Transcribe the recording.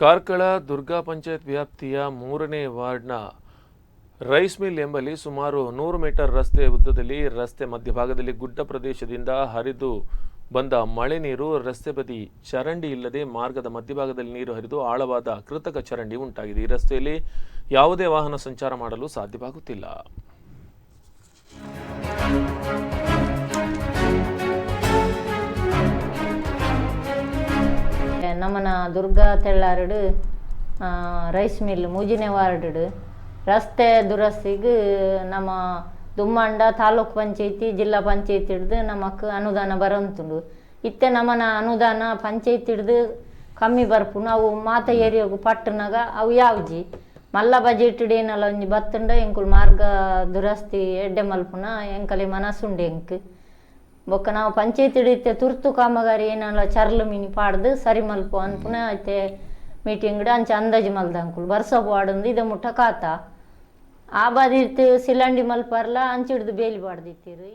ಕಾರ್ಕಳ ದುರ್ಗಾ ಪಂಚಾಯತ್ ವ್ಯಾಪ್ತಿಯ ಮೂರನೇ ವಾರ್ಡ್ನ ರೈಸ್ ಮಿಲ್ ಎಂಬಲ್ಲಿ ಸುಮಾರು ನೂರು ಮೀಟರ್ ರಸ್ತೆ ಉದ್ದದಲ್ಲಿ ರಸ್ತೆ ಮಧ್ಯಭಾಗದಲ್ಲಿ ಗುಡ್ಡ ಪ್ರದೇಶದಿಂದ ಹರಿದು ಬಂದ ಮಳೆ ನೀರು, ರಸ್ತೆ ಬದಿ ಚರಂಡಿ ಇಲ್ಲದೆ ಮಾರ್ಗದ ಮಧ್ಯಭಾಗದಲ್ಲಿ ನೀರು ಹರಿದು ಆಳವಾದ ಕೃತಕ ಚರಂಡಿ ಉಂಟಾಗಿದೆ. ಈ ರಸ್ತೆಯಲ್ಲಿ ಯಾವುದೇ ವಾಹನ ಸಂಚಾರ ಮಾಡಲು ಸಾಧ್ಯವಾಗುತ್ತಿಲ್ಲ. ನಮ್ಮನ ದುರ್ಗಾ ತೆಳ್ಳಾರಡು ರೈಸ್ ಮಿಲ್ ಮುಜಿನೆ ವಾರ್ಡ್ ರಸ್ತೆ ದುರಸ್ತಿಗೆ ನಮ್ಮ ದುಮ್ಮಂಡ ತಾಲೂಕ್ ಪಂಚಾಯತಿ, ಜಿಲ್ಲಾ ಪಂಚಾಯತಿ ಹಿಡ್ದು ನಮಕ್ ಅನುದಾನ ಬರಂತುಂಡು. ಇತ್ತೆ ನಮ್ಮನ ಅನುದಾನ ಪಂಚಾಯತಿ ಹಿಡ್ದು ಕಮ್ಮಿ ಬರ್ಪು ಅವು ಮಾತ ಏರಿಯಾಗು ಪಟ್ಟನಾಗ ಅವು ಯಾವ್ಜಿ? ಮಲ್ಲ ಬಜೆಟ್ ಏನಲ್ಲ, ಒಂಜಿ ಬತ್ತುಂಡ, ಎಂಕುಲು ಮಾರ್ಗ ದುರಸ್ತಿ ಎಡ್ಡೆ ಮಲ್ಪುನ, ಎಂಕಲೆ ಮನಸ್ಸುಂಡು ಎಂಕ್. ಬೊಕ್ಕ ನಾವು ಪಂಚಾಯತ್ ಹಿಡಿತೆ ತುರ್ತು ಕಾಮಗಾರಿ ಏನಲ್ಲ ಚರ್ಲು ಮಿನಿ ಪಾಡ್ದು ಸರಿ ಮಲ್ಪು ಅನ್ಪುನ ಐತೆ ಮೀಟಿಂಗ್ ಅಂಚ ಅಂದಾಜು ಮಲ್ದಂಕುಲು ಬರ್ಸ ಪಾಡೊಂದು ಇದ ಮುಟ್ಟ ಕಾತ ಆ ಬಾದಿರ್ತು ಸಿಲಂಡಿ ಮಲ್ಪಾರ್ಲ ಅಂಚಿಡ್ದು ಬೇಲಿ ಪಾಡ್ದಿತ್ತೀರು